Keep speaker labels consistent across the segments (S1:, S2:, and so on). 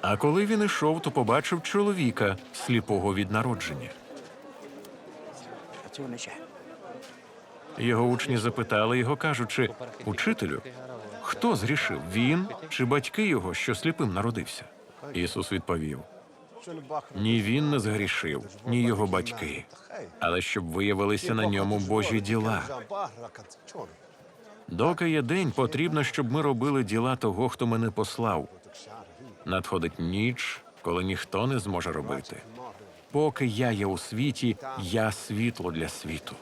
S1: А коли він ішов, то побачив чоловіка, сліпого від народження. Його учні запитали його, кажучи, учителю, хто згрішив, він чи батьки його, що сліпим народився? Ісус відповів: ні він не згрішив, ні його батьки, але щоб виявилися на ньому Божі діла. Доки є день, потрібно, щоб ми робили діла того, хто мене послав. Надходить ніч, коли ніхто не зможе робити. Поки я є у світі, я світло для світу.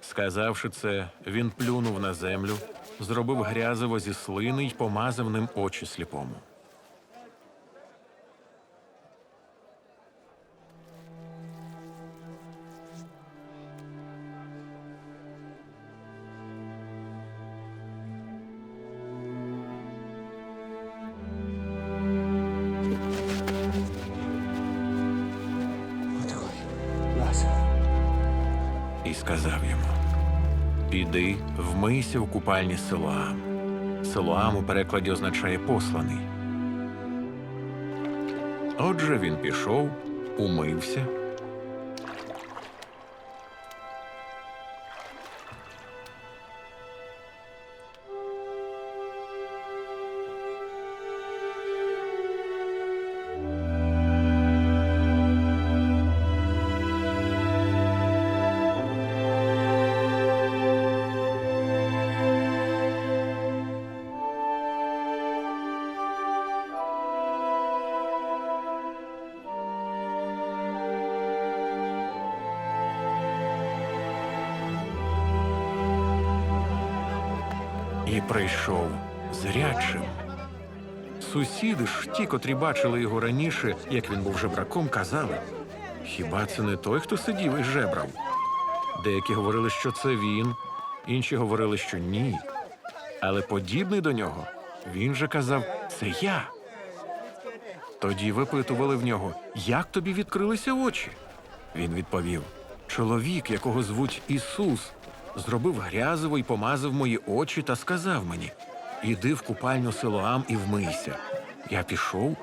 S1: Сказавши це, він плюнув на землю, зробив грязево зі слини й помазав ним очі сліпому. Сказав йому: Піди, вмийся в купальні Силуам. Силуам у перекладі означає посланий. Отже, він пішов, умився. І прийшов зрячим. Сусіди ж, ті, котрі бачили його раніше, як він був жебраком, казали: хіба це не той, хто сидів і жебрав? Деякі говорили, що це він, інші говорили, що ні. Але подібний до нього, він же казав: це я. Тоді випитували в нього, як тобі відкрилися очі. Він відповів: Чоловік, якого звуть Ісус, зробив грязево й помазав мої очі та сказав мені: Іди в купальню Силоам і вмийся. Я пішов,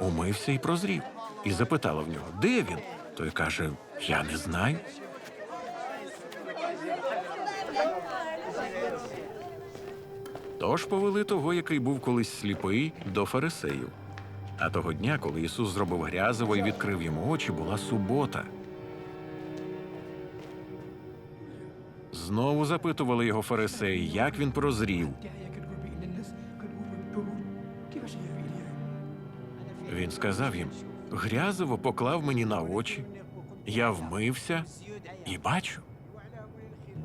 S1: умився і прозрів. І запитала в нього, де він? Той каже: Я не знаю. Тож повели того, який був колись сліпий, до фарисеїв. А того дня, коли Ісус зробив грязево і відкрив йому очі, була субота. Знову запитували його фарисеї, як він прозрів. Він сказав їм: грязево поклав мені на очі, я вмився і бачу.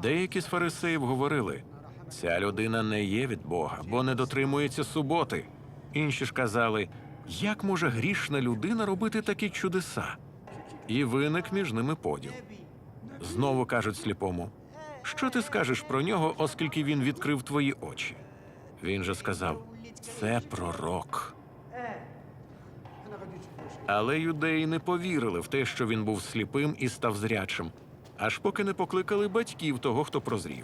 S1: Деякі з фарисеїв говорили: ця людина не є від Бога, бо не дотримується суботи. Інші ж казали, як може грішна людина робити такі чудеса? І виник між ними поділ. Знову кажуть сліпому: що ти скажеш про нього, оскільки він відкрив твої очі? Він же сказав: це пророк. Але юдеї не повірили в те, що він був сліпим і став зрячим, аж поки не покликали батьків того, хто прозрів.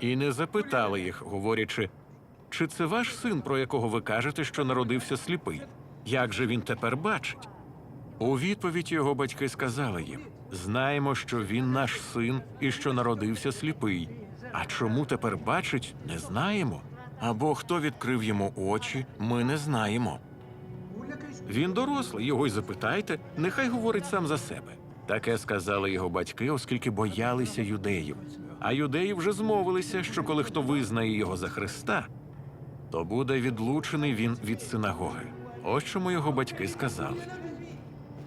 S1: І не запитали їх, говорячи, чи це ваш син, про якого ви кажете, що народився сліпий? Як же він тепер бачить? У відповідь його батьки сказали їм: знаємо, що він наш син і що народився сліпий. А чому тепер бачить, не знаємо. Або хто відкрив йому очі, ми не знаємо. Він дорослий, його й запитайте, нехай говорить сам за себе. Таке сказали його батьки, оскільки боялися юдеїв. А юдеї вже змовилися, що коли хто визнає його за Христа, то буде відлучений він від синагоги. Ось чому його батьки сказали.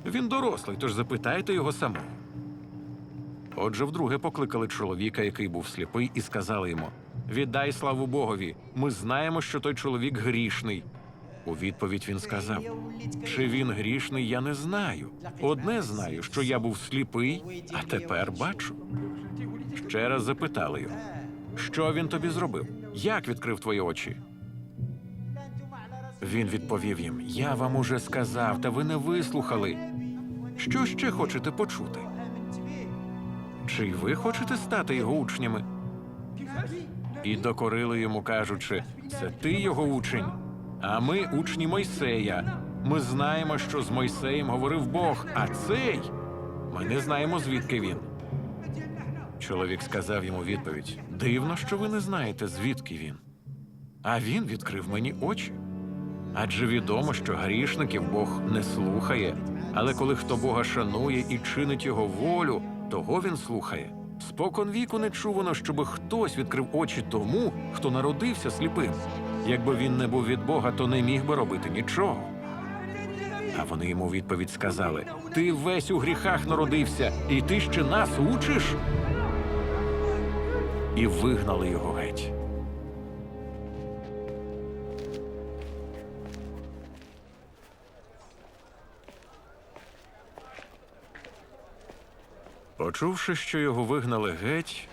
S1: Він дорослий, тож запитайте його самого. Отже, вдруге покликали чоловіка, який був сліпий, і сказали йому: Віддай славу Богові. Ми знаємо, що той чоловік грішний. У відповідь він сказав: Чи він грішний, я не знаю. Одне знаю, що я був сліпий, а тепер бачу. Ще раз запитали його: Що він тобі зробив? Як відкрив твої очі? Він відповів їм: Я вам уже сказав, та ви не вислухали. Що ще хочете почути? Чи ви хочете стати його учнями? І докорили йому, кажучи, це ти його учень, а ми учні Мойсея. Ми знаємо, що з Мойсеєм говорив Бог, а цей ми не знаємо, звідки він. Чоловік сказав йому відповідь: Дивно, що ви не знаєте, звідки він. А він відкрив мені очі. Адже відомо, що грішників Бог не слухає, але коли хто Бога шанує і чинить його волю, того він слухає. Спокон віку не чувано, щоби хтось відкрив очі тому, хто народився сліпим. Якби він не був від Бога, то не міг би робити нічого. А вони йому відповідь сказали: Ти весь у гріхах народився, і ти ще нас учиш? І вигнали його геть. Почувши, що його вигнали геть,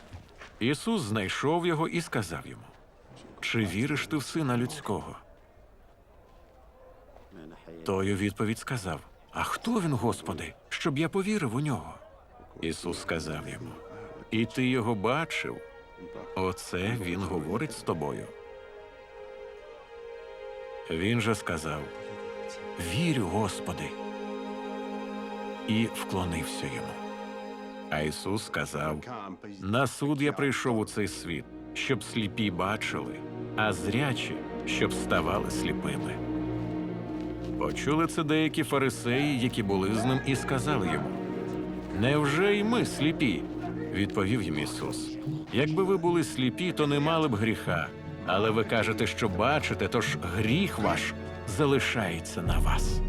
S1: Ісус знайшов його і сказав йому: Чи віриш ти в сина людського? Той у відповідь сказав: А хто він, Господи, щоб я повірив у нього? Ісус сказав йому: І ти його бачив. Оце він говорить з тобою. Він же сказав: Вірю, Господи, і вклонився йому. А Ісус сказав: На суд я прийшов у цей світ, щоб сліпі бачили, а зрячі, щоб ставали сліпими. Почули це деякі фарисеї, які були з ним, і сказали йому: Невже й ми сліпі? Відповів їм Ісус: Якби ви були сліпі, то не мали б гріха. Але ви кажете, що бачите, тож гріх ваш залишається на вас.